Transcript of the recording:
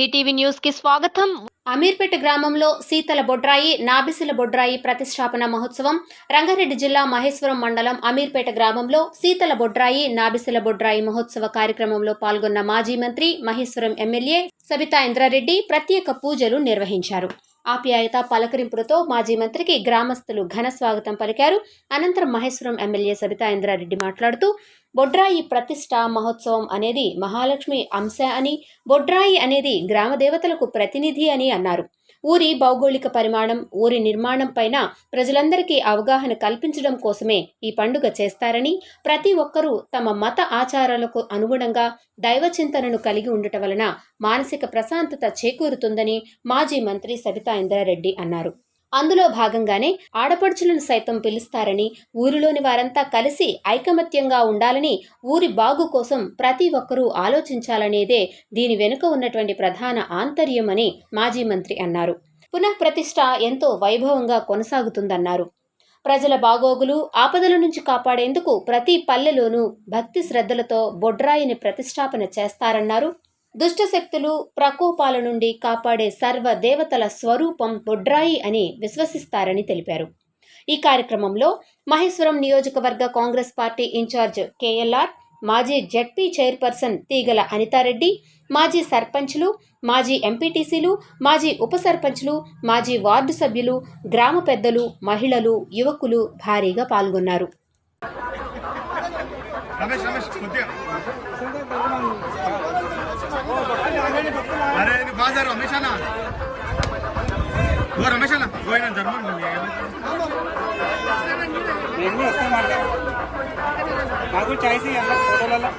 DTV న్యూస్కి స్వాగతం. అమీర్పేట గ్రామంలో శీతల బొడ్రాయి నాబిసిల బొడ్రాయి ప్రతిష్టాపన మహోత్సవం. రంగారెడ్డి జిల్లా మహేశ్వరం మండలం అమీర్పేట గ్రామంలో శీతల బొడ్రాయి నాబిసిల బొడ్రాయి మహోత్సవ కార్యక్రమంలో పాల్గొన్న మాజీ మంత్రి మహేశ్వరం ఎమ్మెల్యే సబితా ఇంద్రారెడ్డి ప్రత్యేక పూజలు నిర్వహించారు. ఆప్యాయత పలకరింపులతో మాజీ మంత్రికి గ్రామస్తులు ఘన స్వాగతం పలికారు. అనంతరం మహేశ్వరం ఎమ్మెల్యే సబితా ఇంద్రారెడ్డి మాట్లాడుతూ బొడ్రాయి ప్రతిష్ట మహోత్సవం అనేది మహాలక్ష్మి అంశ అని బొడ్రాయి అనేది గ్రామ దేవతలకు ప్రతినిధి అని అన్నారు. ఊరి భౌగోళిక పరిమాణం ఊరి నిర్మాణం పైన ప్రజలందరికీ అవగాహన కల్పించడం కోసమే ఈ పండుగ చేస్తారని ప్రతి ఒక్కరూ తమ మత ఆచారాలకు అనుగుణంగా దైవ చింతనను కలిగి ఉండటం వలన మానసిక ప్రశాంతత చేకూరుతుందని మాజీ మంత్రి సబితా ఇంద్రారెడ్డి అన్నారు. అందులో భాగంగానే ఆడపడుచులను సైతం పిలుస్తారని ఊరిలోని వారంతా కలిసి ఐకమత్యంగా ఉండాలని ఊరి బాగు కోసం ప్రతి ఒక్కరూ ఆలోచించాలనేదే దీని వెనుక ఉన్నటువంటి ప్రధాన ఆంతర్యమని మాజీ మంత్రి అన్నారు. పునఃప్రతిష్ట ఎంతో వైభవంగా కొనసాగుతుందన్నారు. ప్రజల బాగోగులు ఆపదల నుంచి కాపాడేందుకు ప్రతి పల్లెలోనూ భక్తి శ్రద్ధలతో బొడ్రాయిని ప్రతిష్టాపన చేస్తారన్నారు. దుష్టశక్తులు ప్రకోపాల నుండి కాపాడే సర్వ దేవతల స్వరూపం బొడ్రాయి అని విశ్వసిస్తారని తెలిపారు. ఈ కార్యక్రమంలో మహేశ్వరం నియోజకవర్గ కాంగ్రెస్ పార్టీ ఇన్ఛార్జ్ కేఎల్ఆర్ మాజీ జడ్పీ చైర్పర్సన్ తీగల అనితారెడ్డి మాజీ సర్పంచ్లు మాజీ ఎంపీటీసీలు మాజీ ఉప సర్పంచ్లు మాజీ వార్డు సభ్యులు గ్రామ పెద్దలు మహిళలు యువకులు భారీగా పాల్గొన్నారు. రమేష్ రమేష్ కొద్దిగా. అరే ఇది బాగా రమేష్ అన్న. ఓ రమేష్ అన్న. పోయినా జర్మన్ నేను వస్తాం మాట నాకు చాయిస్ ఇవ్వాలి ఫోటోలలో